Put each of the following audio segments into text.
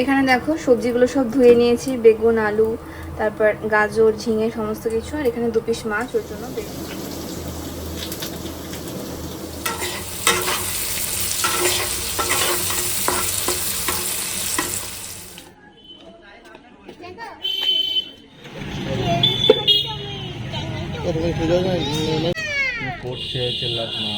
এখানে দেখো সবজিগুলো সব ধুয়ে নিয়েছি, বেগুন, আলু, তারপর গাজর, ঝিঙে, সমস্ত কিছু, আর এখানে দু পিস মাছ, ওর জন্য বেগুন করছে চিল্লাস না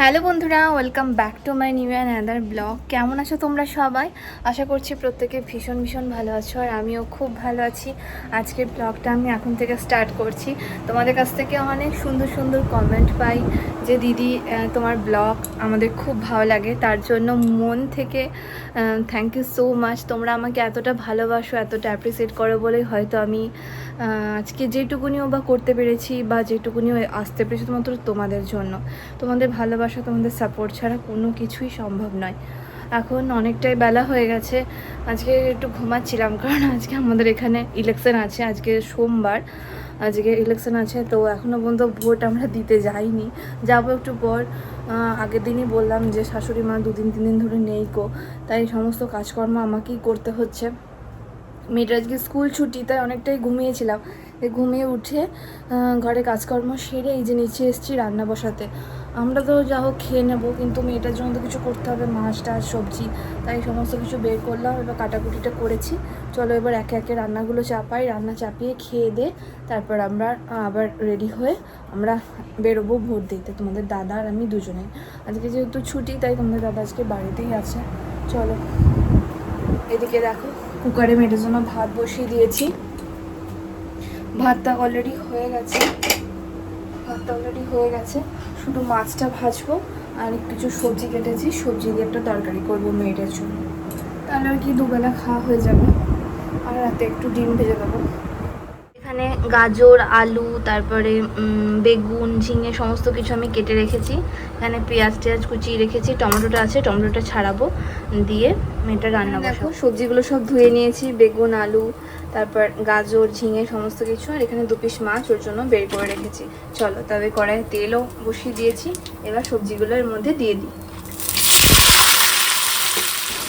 হ্যালো বন্ধুরা, welcome back to my new and other blog. কেমন আছো তোমরা সবাই? আশা করছি প্রত্যেকে ভীষণ ভীষণ ভালো আছো আর আমিও খুব ভালো আছি। আজকের ব্লগটা আমি এখন থেকে স্টার্ট করছি। তোমাদের কাছ থেকে অনেক সুন্দর সুন্দর কমেন্ট পাই যে, দিদি তোমার ব্লগ আমাদের খুব ভালো লাগে। তার জন্য মন থেকে থ্যাংক ইউ সো মাচ তোমরা আমাকে এতটা ভালোবাসো, এতটা অ্যাপ্রিসিয়েট করো বলেই হয়তো আমি আজকে যেটুকুনিও বা করতে পেরেছি বা যেটুকুনিও আসতে পেরেছি শুধুমাত্র তোমাদের জন্য। তোমাদের ভালোবাসা তোমাদের সাপোর্ট ছাড়া কোনো কিছুই সম্ভব নয়। এখন অনেকটাই বেলা হয়ে গেছে, আজকে একটু ঘুমাচ্ছিলাম, কারণ আজকে আমাদের এখানে ইলেকশন আছে, আজকে সোমবার, আজকে ইলেকশন আছে, তো এখনও পর্যন্ত ভোট আমরা দিতে যাইনি। যাব একটু পর আগের দিনই বললাম যে শাশুড়ি মা দুদিন, তিন দিন ধরে নেই কো তাই সমস্ত কাজকর্ম আমাকেই করতে হচ্ছে। মেয়েটার আজকে স্কুল ছুটি, তাই অনেকটাই ঘুমিয়েছিলাম। ঘুমিয়ে উঠে ঘরে কাজকর্ম সেরে এই যে নিচে এসেছি রান্না বসাতে। আমরা তো যা হোক খেয়ে নেব, কিন্তু মেয়েটার জন্য তো কিছু করতে হবে, মাছ টাছ সবজি। তাই সমস্ত কিছু বের করলাম, এবার কাটাকুটিটা করেছি। চলো এবার একে একে রান্নাগুলো চাপাই, রান্না চাপিয়ে খেয়ে দে, তারপর আমরা আবার রেডি হয়ে আমরা বেরোবো ভোট দিতে তোমাদের দাদা আর আমি দুজনে। আজকে যেহেতু ছুটি, তাই তোমাদের দাদা আজকে বাড়িতেই আছে। চলো, এদিকে দেখো, কুকারে মেয়েটার জন্য ভাত বসিয়ে দিয়েছি। ভাতটা অলরেডি হয়ে গেছে। ভাতটা অলরেডি হয়ে গেছে। শুধু মাছটা ভাজবো আর কিছু সবজি কেটেছি সবজি দিয়ে একটা তরকারি করব মেয়েটার জন্য। তাহলে আর কি দুবেলা খাওয়া হয়ে যাবে। আর রাতে একটু ডিম ভেজে দেবো এখানে গাজর আলু তারপরে বেগুন ঝিঙে সমস্ত কিছু আমি কেটে রেখেছি। এখানে পেঁয়াজ টেয়াজ কুচিয়ে রেখেছি টমেটোটা আছে টমেটোটা ছাড়াবো। দিয়ে মেয়েটা রান্না দেখো সবজিগুলো সব ধুয়ে নিয়েছি বেগুন আলু তারপর গাজর, ঝিঙে সমস্ত কিছু আর এখানে দু পিস মাছ ওর জন্য বের করে রেখেছি। চলো, তবে কড়াইয়ে তেলও বসিয়ে দিয়েছি। এবার সবজিগুলোর মধ্যে দিয়ে দিই।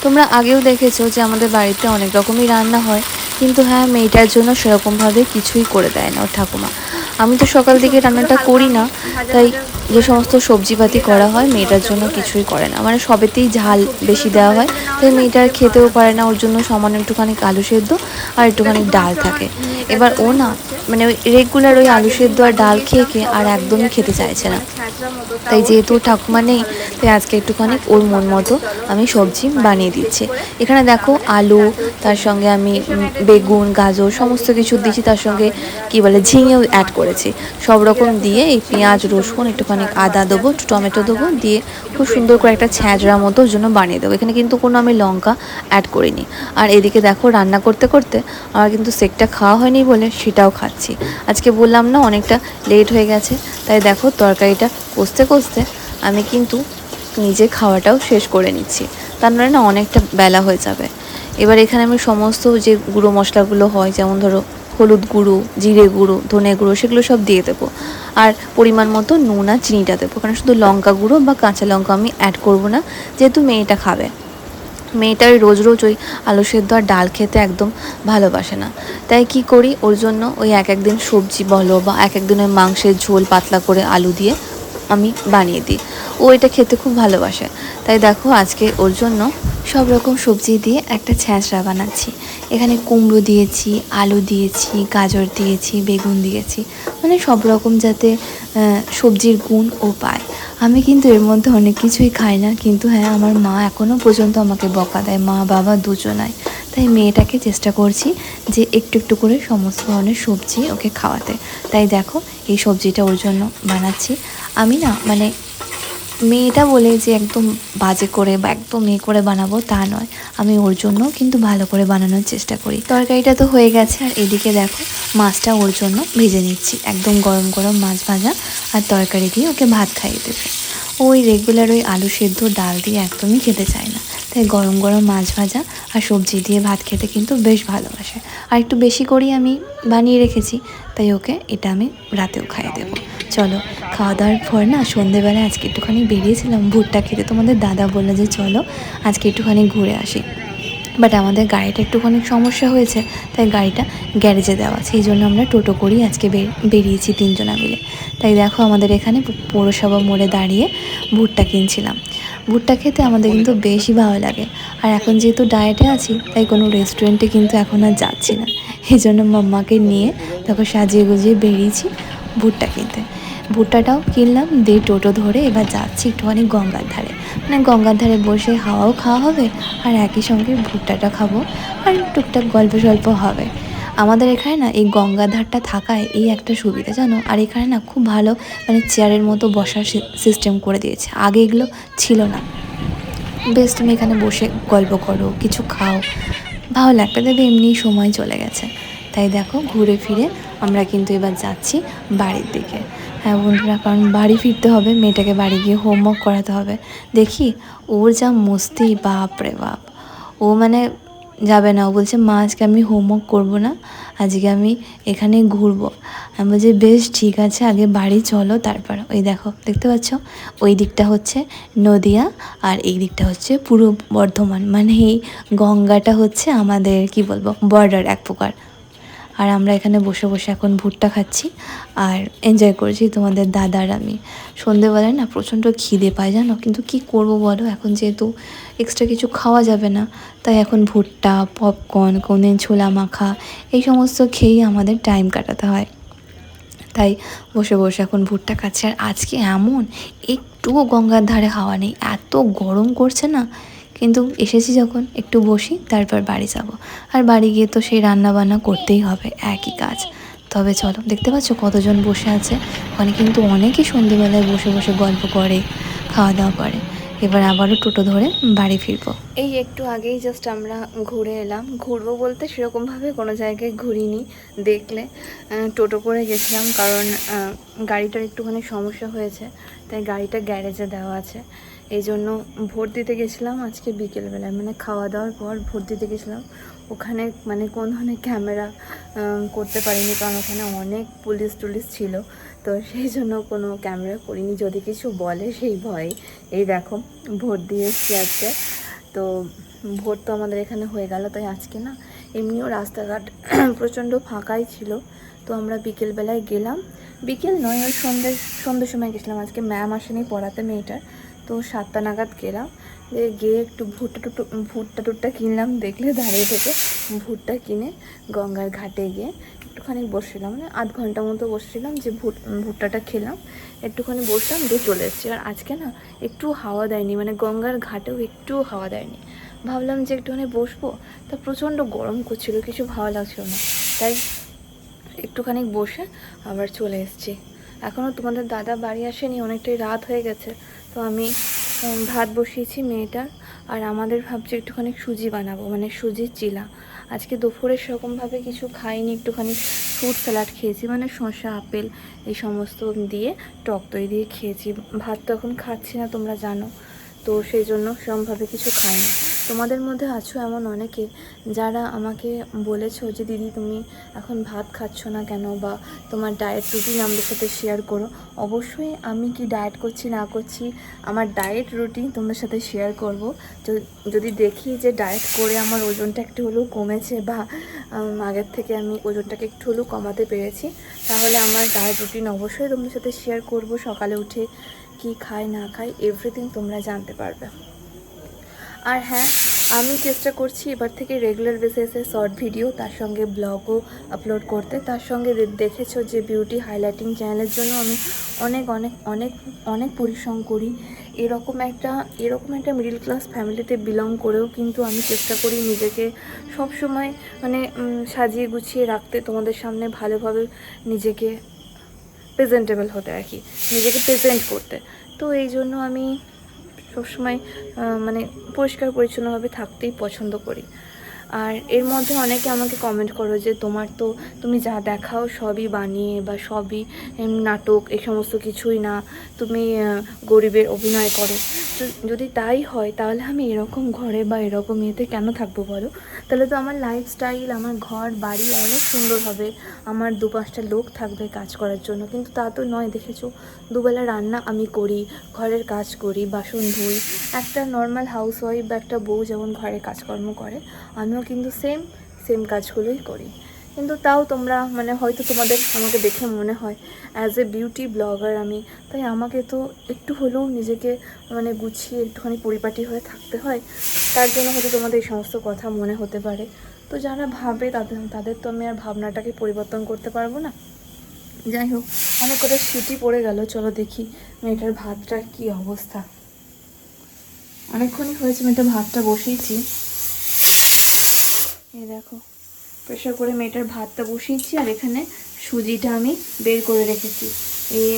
তোমরা আগেও দেখেছ যে আমাদের বাড়িতে অনেক রকমই রান্না হয়। কিন্তু হ্যাঁ মেয়েটার জন্য সেরকমভাবে কিছুই করে দেয় না ওর ঠাকুমা। আমি তো সকাল দিকে রান্নাটা করি না, তাই যে সমস্ত সবজিপাতি করা হয় মেয়েটার জন্য কিছুই করে না। মানে সবেতেই ঝাল বেশি দেওয়া হয়, তাই মেয়েটার খেতেও পারে না, ওর জন্য সমান একটুখানি আলু সেদ্ধ আর একটুখানি ডাল থাকে। এবার ও না মানে ওই রেগুলার ওই আলু সেদ্ধ আর ডাল খেয়ে খেয়ে আর একদমই খেতে চাইছে না। তাই যেহেতু ঠাকুমা নেই, তাই আজকে একটুখানি ওর মন মতো আমি সবজি বানিয়ে দিচ্ছি। এখানে দেখো আলু, তার সঙ্গে আমি বেগুন, গাজর সমস্ত কিছু দিয়েছি, তার সঙ্গে কি বলে ঝিঙেও অ্যাড করেছি। সব রকম দিয়ে এই পেঁয়াজ, রসুন, একটুখানি আদা দেবো, একটু টমেটো দেবো, দিয়ে খুব সুন্দর করে একটা ছ্যাঁচড়া মতো ওর জন্য বানিয়ে দেবো। এখানে কিন্তু কোনো আমি লঙ্কা অ্যাড করিনি। আর এদিকে দেখো রান্না করতে করতে আমার কিন্তু সেকটা খাওয়া হয়নি বলে সেটাও খাচ্ছি। আজকে বললাম না, অনেকটা লেট হয়ে গেছে, তাই দেখো তরকারিটা কষতে কষতে আমি কিন্তু নিজে খাওয়াটাও শেষ করে নিচ্ছি। তার নয় না অনেকটা বেলা হয়ে যাবে। এবার এখানে আমি সমস্ত যে গুঁড়ো মশলাগুলো হয়, যেমন ধরো হলুদ গুঁড়ো, জিরে গুঁড়ো, ধনে গুঁড়ো, সেগুলো সব দিয়ে দেবো। আর পরিমাণ মতো নুন আর চিনিটা দেবো, কারণ শুধু লঙ্কা গুঁড়ো বা কাঁচা লঙ্কা আমি অ্যাড করব না, যেহেতু মেয়েটা খাবে। মেয়েটা ওই রোজ রোজ ওই আলু সেদ্ধ আর ডাল খেতে একদম ভালোবাসে না। তাই কি করি? ওর জন্য ওই এক একদিন সবজি বলো বা এক একদিন ওই মাংসের ঝোল পাতলা করে আলু দিয়ে আমি বানিয়ে দিই। ও এটা খেতে খুব ভালোবাসে। তাই দেখো আজকে ওর জন্য সব রকম সবজি দিয়ে একটা ছ্যাঁচড়া বানাচ্ছি। এখানে কুমড়ো দিয়েছি, আলু দিয়েছি, গাজর দিয়েছি, বেগুন দিয়েছি। মানে সব রকম যাতে সবজির গুণ ও পায়। আমি কিন্তু এর মধ্যে অনেক কিছুই খাই না। কিন্তু হ্যাঁ আমার মা এখনও পর্যন্ত আমাকে বকা দেয়। মা, বাবা দুজনায় তাই মেয়েটাকে চেষ্টা করছি যে একটু একটু করে সমস্ত ধরনের সবজি ওকে খাওয়াতে। তাই দেখো, এই সবজিটা ওর জন্য বানাচ্ছি। আমি না মানে মেয়েটা বলে যে একদম বাজে করে বা একদম এ করে বানাবো তা নয়। আমি ওর জন্য কিন্তু ভালো করে বানানোর চেষ্টা করি। তরকারিটা তো হয়ে গেছে, আর এদিকে দেখো, মাছটা ওর জন্য ভেজে নিচ্ছি। একদম গরম গরম মাছ ভাজা আর তরকারি দিয়ে ওকে ভাত খাইয়ে দেবে। ওই রেগুলার ওই আলু সেদ্ধ ডাল দিয়ে একদমই খেতে চায় না। তাই গরম গরম মাছ ভাজা আর সবজি দিয়ে ভাত খেতে কিন্তু বেশ ভালোবাসে। আর একটু বেশি করেই আমি বানিয়ে রেখেছি, তাই ওকে এটা আমি রাতেও খাইয়ে দেবো। চলো খাওয়া দাওয়ার পর না সন্ধেবেলায় আজকে একটুখানি বেরিয়েছিলাম, ভুট্টা খেতে তোমাদের দাদা বলল যে চলো আজকে একটুখানি ঘুরে আসি। বাট আমাদের গাড়িটা একটুখানি সমস্যা হয়েছে, তাই গাড়িটা গ্যারেজে দেওয়া সেই জন্য আমরা টোটো করেই আজকে বেরিয়েছি তিনজনা মিলে। তাই দেখো আমাদের এখানে পৌরসভা মোড়ে দাঁড়িয়ে ভুট্টা কিনছিলাম। ভুট্টা খেতে আমাদের কিন্তু বেশি ভালো লাগে। আর এখন যেহেতু ডায়েটে আছি, তাই কোনো রেস্টুরেন্টে কিন্তু এখন আর যাচ্ছি না। এই জন্য মাম্মাকে নিয়ে তারপর সাজিয়ে গুজিয়ে বেরিয়েছি ভুট্টা কিনতে। ভুট্টাটাও কিনলাম, দিয়ে টোটো ধরে এবার যাচ্ছি একটুখানি গঙ্গার ধারে। মানে গঙ্গার ধারে বসে হাওয়াও খাওয়া হবে, আর একই সঙ্গে ভুট্টাটা খাব, আর টুকটাক গল্প সল্প হবে। আমাদের এখানে না এই গঙ্গার ধারটা থাকায় এই একটা সুবিধা, জানো? আর এখানে না খুব ভালো মানে চেয়ারের মতো বসার সিস্টেম করে দিয়েছে। আগে এগুলো ছিল না। বেশ, তুমি এখানে বসে গল্প করো, কিছু খাও। ভালো লাগবে। দেবে এমনি সময় চলে গেছে। তাই দেখো, ঘুরে ফিরে আমরা কিন্তু এবার যাচ্ছি বাড়ির দিকে। হ্যাঁ বন্ধুরা, কারণ বাড়ি ফিরতে হবে, মেয়েটাকে বাড়ি গিয়ে হোমওয়ার্ক করাতে হবে। দেখি, ওর যা মস্তি বাপ রে বাপ। ও মানে যাবে না। ও বলছে, মা, আজকে আমি হোমওয়ার্ক করব না, আজকে আমি এখানে ঘুরবো। আমি বলছি, বেশ, ঠিক আছে, আগে বাড়ি চলো তারপর। ওই দেখো, দেখতে পাচ্ছ? ওই দিকটা হচ্ছে নদিয়া আর এই দিকটা হচ্ছে পূর্ব বর্ধমান। মানে এই গঙ্গাটা হচ্ছে আমাদের, কি বলব বর্ডার এক প্রকার। আর আমরা এখানে বসে বসে এখন ভুট্টা খাচ্ছি আর এনজয় করছি তোমাদের দাদার আমি। সন্ধেবেলায় না প্রচণ্ড খিদে পায় জানো? কিন্তু কি করব বলো? এখন যেহেতু এক্সট্রা কিছু খাওয়া যাবে না, তাই এখন ভুট্টা পপকর্ন কোনদিন ছোলা মাখা, এই সমস্ত খেয়েই আমাদের টাইম কাটাতে হয়। তাই বসে বসে এখন ভুট্টা খাচ্ছি। আর আজকে এমন একটুও গঙ্গার ধারে হাওয়া নেই। এত গরম করছে না কিন্তু এসেছি যখন একটু বসি, তারপর বাড়ি যাব। আর বাড়ি গিয়ে তো সেই রান্না বান্না করতেই হবে, একই কাজ। তবে চলো, দেখতে পাচ্ছ কতজন বসে আছে? ওখানে কিন্তু অনেকেই সন্ধেবেলায় বসে বসে গল্প করে, খাওয়া দাওয়া করে। এবার আবারও টোটো ধরে বাড়ি ফিরবো। এই একটু আগেই জাস্ট আমরা ঘুরে এলাম। ঘুরবো বলতে সেরকমভাবে কোনো জায়গায় ঘুরিনি, দেখলে। টোটো করে গেছিলাম কারণ গাড়িটার একটুখানি সমস্যা হয়েছে, তাই গাড়িটা গ্যারেজে দেওয়া আছে। এই জন্য ভোট দিতে গেছিলাম আজকে বিকেলবেলায়। মানে খাওয়া দাওয়ার পর ভোট দিতে গেছিলাম। ওখানে মানে কোন ধরনের ক্যামেরা করতে পারিনি কারণ ওখানে অনেক পুলিশ টুলিশ ছিল। তো সেই জন্য কোনো ক্যামেরা করিনি। যদি কিছু বলে সেই ভয়ে। এই দেখো, ভোট দিয়ে এসছি আজকে। তো ভোট তো আমাদের এখানে হয়ে গেল, তাই আজকে না এমনিও রাস্তাঘাট প্রচণ্ড ফাঁকাই ছিল। তো আমরা বিকেলবেলায় গেলাম। বিকেল নয়, ওই সন্ধ্যে, সন্ধ্যের সময় গেছিলাম। আজকে ম্যাম আসেনি, পড়াতে মেয়েটার। তো সাতটা নাগাদ গেলাম। দিয়ে গিয়ে একটু ভুট্টা টুটু, ভুট্টা টুট্টা কিনলাম দেখলে দাঁড়িয়ে থেকে। ভুট্টা কিনে গঙ্গার ঘাটে গিয়ে একটুখানি বসছিলাম। মানে আধ ঘণ্টা মতো বসছিলাম যে ভুট, ভুট্টাটা খেলাম। একটুখানি বসলাম, দিয়ে চলে এসেছি। আর আজকে না একটু হাওয়া দেয়নি মানে গঙ্গার ঘাটেও একটু হাওয়া দেয়নি। ভাবলাম যে একটুখানি বসবো। তা প্রচণ্ড গরম করছিল, কিছু ভালো লাগছিল না। তাই একটুখানি বসে আবার চলে এসেছি। এখনও তোমাদের দাদা বাড়ি আসেনি, অনেকটাই রাত হয়ে গেছে। তো আমি ভাত বসিয়েছি মেয়েটার, আর আমাদের ভাবছি একটুখানি সুজি বানাবো মানে সুজির চিলা। আজকে দুপুরে সেরকমভাবে কিছু খাইনি, একটুখানি ফ্রুট স্যালাড খেয়েছি মানে শসা, আপেল, এই সমস্ত দিয়ে টক দই দিয়ে খেয়েছি। ভাত তো এখন খাচ্ছি না, তোমরা জানো। তো সেই জন্য সেরকমভাবে কিছু খাইনি। তোমাদের মধ্যে আছো এমন অনেকে যারা আমাকে বলেছ যে, দিদি, তুমি এখন ভাত খাচ্ছ না কেন? বা, তোমার ডায়েট রুটিন আমাদের সাথে শেয়ার করো। অবশ্যই আমি কি ডায়েট করছি, না করছি, আমার ডায়েট রুটিন তোমাদের সাথে শেয়ার করব। যদি দেখি যে ডায়েট করে আমার ওজনটা একটু হলেও কমেছে বা আগের থেকে আমি ওজনটাকে একটু হলেও কমাতে পেরেছি, তাহলে আমার ডায়েট রুটিন অবশ্যই তোমাদের সাথে শেয়ার করব। সকালে উঠে কি খাই, না খাই এভরিথিং তোমরা জানতে পারবে। আর হ্যাঁ আমি চেষ্টা করছি এবার থেকে রেগুলার বেসিসে শর্ট ভিডিও তার সঙ্গে ব্লগও আপলোড করতে। তার সঙ্গে দেখেছ যে বিউটি হাইলাইটিং চ্যানেলের জন্য আমি অনেক অনেক অনেক অনেক পরিশ্রম করি। এরকম একটা এরকম একটা মিডিল ক্লাস ফ্যামিলিতে বিলং করেও কিন্তু আমি চেষ্টা করি নিজেকে সবসময় মানে সাজিয়ে গুছিয়ে রাখতে, তোমাদের সামনে ভালোভাবে নিজেকে প্রেজেন্টেবল হতে আর কি, নিজেকে প্রেজেন্ট করতে। তো এই জন্য আমি সবসময় মানে পরিষ্কার পরিচ্ছন্নভাবে থাকতেই পছন্দ করি। আর এর মধ্যে অনেকে আমাকে কমেন্ট করো যে, তোমার তো তুমি যা দেখাও সবই বানিয়ে বা সবই নাটক, এই সমস্ত কিছুই না তুমি গরিবের অভিনয় করো। যদি তাই হয়, তাহলে আমি এরকম ঘরে বা এরকম ইয়েতে কেন থাকব বলো? তাহলে তো আমার লাইফস্টাইল আমার ঘর, বাড়ি অনেক সুন্দর হবে। আমার দু পাঁচটা লোক থাকবে কাজ করার জন্য। কিন্তু তা তো নয়, দেখেছ? দুবেলা রান্না আমি করি, ঘরের কাজ করি, বাসন ধুই। একটা নর্মাল হাউস ওয়াইফ বা একটা বউ যেমন ঘরে কাজকর্ম করে আমিও কিন্তু সেম সেম কাজগুলোই করি। কিন্তু তাও তোমরা মানে হয়তো তোমাদের আমাকে দেখে মনে হয় অ্যাজ এ বিউটি ব্লগার আমি, তাই আমাকে তো একটু হলেও নিজেকে মানে গুছিয়ে একটুখানি পরিপাটি হয়ে থাকতে হয়, তার জন্য হয়তো তোমাদের এই সমস্ত কথা মনে হতে পারে। তো যারা ভাবে তাদের তাদের তো আমি আর ভাবনাটাকে পরিবর্তন করতে পারব না। যাই হোক, অনেক করে সিটি পড়ে গেল, চলো দেখি মেয়েটার ভাতটার কি অবস্থা। অনেকক্ষণই হয়েছে মেয়েটা ভাতটা বসিয়েছি এই দেখো প্রেশার করে মেয়েটার ভাতটা বসিয়েছি আর এখানে সুজিটা আমি বের করে রেখেছি। এই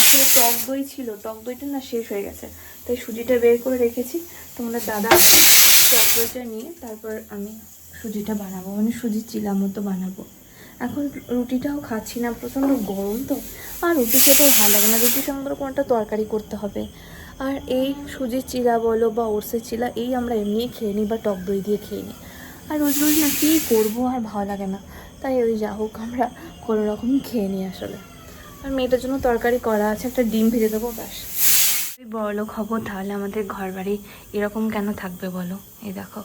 আসলে টক দই ছিল, টক দইটা না শেষ হয়ে গেছে। তাই সুজিটা বের করে রেখেছি। তোমাদের দাদা টক দইটা নিয়ে তারপর আমি সুজিটা বানাবো। মানে সুজির চিলা মতো বানাবো। এখন রুটিটাও খাচ্ছি না, প্রচণ্ড গরম তো। আর রুটি খেতেও ভালো লাগে না। রুটির সঙ্গে ধরো কোনো একটা তরকারি করতে হবে। আর এই সুজির চিলা বলো বা ওটসের চিলা, এই আমরা এমনিই খেয়ে নিই বা টক দই দিয়ে খেয়ে নিই। আর রোজ রোজ না কী করব আর ভালো লাগে না। তাই ওই যা হোক আমরা কোনো রকম খেয়ে নিই আসলে। আর মেয়েটার জন্য তরকারি করা আছে, একটা ডিম ভেজে দেবো, ব্যাস। বড়লোক হব তাহলে আমাদের ঘর বাড়ি এরকম কেন থাকবে বলো? এই দেখো।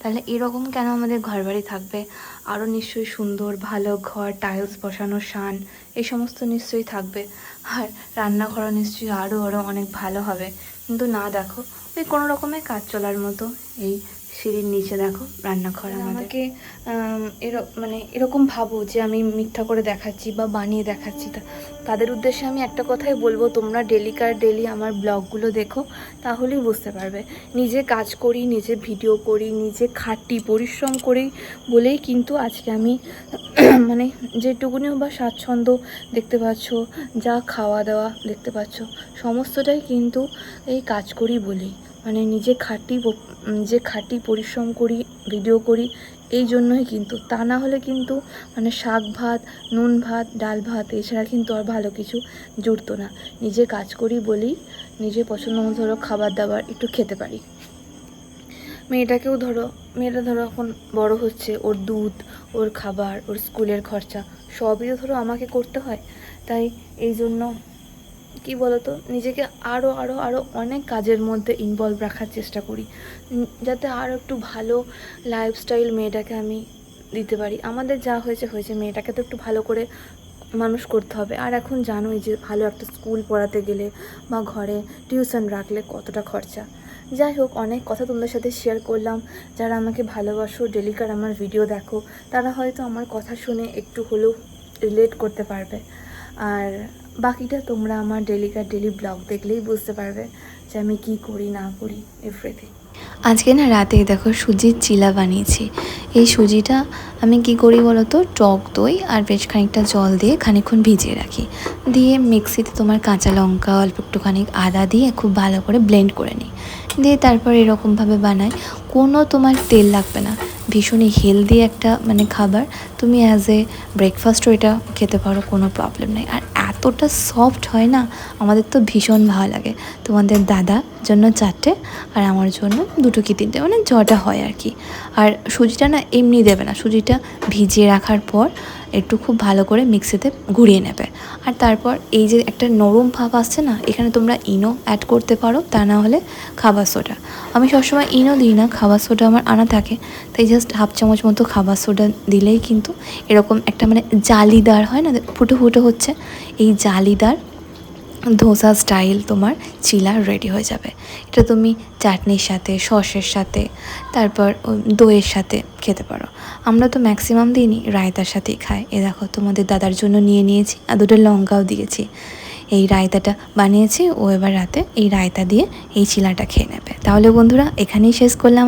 তাহলে এরকম কেন আমাদের ঘর বাড়ি থাকবে? আরও নিশ্চয়ই সুন্দর, ভালো ঘর টাইলস বসানো, শান, এই সমস্ত নিশ্চয়ই থাকবে। আর রান্নাঘরও নিশ্চয়ই আরও আরও অনেক ভালো হবে। কিন্তু না দেখো, ওই কোনো রকমের কাজ চলার মতো এই সিঁড়ির নিচে দেখো রান্নাঘর আমাকে এর মানে এরকম ভাবো যে আমি মিথ্যা করে দেখাচ্ছি বা বানিয়ে দেখাচ্ছি। তা তাদের উদ্দেশ্যে আমি একটা কথাই বলব তোমরা ডেলিকার ডেলি আমার ব্লগগুলো দেখো তাহলেই বুঝতে পারবে। নিজে কাজ করি নিজে ভিডিও করি নিজে খাটি পরিশ্রম করি বলেই কিন্তু আজকে আমি মানে যেটুকুনিও বা স্বাচ্ছন্দ্য দেখতে পাচ্ছ যা খাওয়া দাওয়া দেখতে পাচ্ছ সমস্তটাই কিন্তু এই কাজ করি বলেই। মানে নিজে খাটি নিজে খাটি পরিশ্রম করি, ভিডিও করি, এই জন্যই কিন্তু। তা না হলে কিন্তু মানে শাক ভাত, নুন ভাত, ডাল ভাত, এছাড়া কিন্তু আর ভালো কিছু জুটতো না। নিজে কাজ করি বলেই নিজে পছন্দ মতো ধরো খাবার দাবার একটু খেতে পারি। মেয়েটাকেও ধরো, মেয়েটা ধরো এখন বড় হচ্ছে, ওর দুধ, ওর খাবার, ওর স্কুলের খরচা, সবই তো ধরো আমাকে করতে হয়। তাই এই জন্য কি বলতো? নিজেকে আরও আরও আরও অনেক কাজের মধ্যে ইনভলভ রাখার চেষ্টা করি। যাতে আরও একটু ভালো লাইফস্টাইল মেয়েটাকে আমি দিতে পারি। আমাদের যা হয়েছে হয়েছে। মেয়েটাকে তো একটু ভালো করে মানুষ করতে হবে। আর এখন জানোই যে ভালো একটা স্কুল পড়াতে গেলে বা ঘরে টিউশন রাখলে কতটা খরচা। যাই হোক, অনেক কথা তোমাদের সাথে শেয়ার করলাম। যারা আমাকে ভালোবাসো ডেলিকার আমার ভিডিও দেখো, তারা হয়তো আমার কথা শুনে একটু হলেও রিলেট করতে পারবে। আর বাকিটা তোমরা আমার ডেলিকার ডেলি ব্লগ দেখলেই বুঝতে পারবে যে আমি কি করি, না করি এভরিথিং আজকে না রাতে দেখো সুজির চিলা বানিয়েছি। এই সুজিটা আমি কি করি বলো তো টক দই আর বেশ খানিকটা জল দিয়ে খানিকক্ষণ ভিজিয়ে রাখি। দিয়ে মিক্সিতে তোমার কাঁচা লঙ্কা, অল্প একটুখানি আদা দিয়ে খুব ভালো করে ব্লেন্ড করে নিই। দিয়ে তারপর এরকমভাবে বানাই। কোনো তোমার তেল লাগবে না। ভীষণই হেলদি একটা মানে খাবার। তুমি অ্যাজ এ ব্রেকফাস্টও এটা খেতে পারো, কোনো প্রবলেম নেই। আর এতটা সফট হয় না, আমাদের তো ভীষণ ভালো লাগে। তোমাদের দাদা জন্য চারটে আর আমার জন্য দুটো কি তিনটে মানে জটা হয় আর কি। আর সুজিটা না এমনি দেবে না, সুজিটা ভিজিয়ে রাখার পর একটু খুব ভালো করে মিক্সিতে ঘুরিয়ে নেবে। আর তারপর এই যে একটা নরম ভাব আসছে না, এখানে তোমরা ইনো অ্যাড করতে পারো, তা না হলে খাবার সোডা আমি সবসময় ইনো দিই না, খাবার সোডা আমার আনা থাকে, তাই জাস্ট হাফ চামচ মতো খাবার সোডা দিলেই কিন্তু এরকম একটা মানে জালিদার হয় না, ফুটো ফুটো হচ্ছে, এই জালিদার ধোসা স্টাইল তোমার চিলা রেডি হয়ে যাবে। এটা তুমি চাটনির সাথে, সসের সাথে, তারপর দইয়ের সাথে খেতে পারো। আমরা তো ম্যাক্সিমাম দিনই রায়তার সাথেই খাই। এ দেখো, তোমাদের দাদার জন্য নিয়ে নিয়েছি আর দুটো লঙ্কাও দিয়েছি। এই রায়তাটা বানিয়েছি, ও এবার রাতে এই রায়তা দিয়ে এই চিলাটা খেয়ে নেবে। তাহলে বন্ধুরা, এখানেই শেষ করলাম।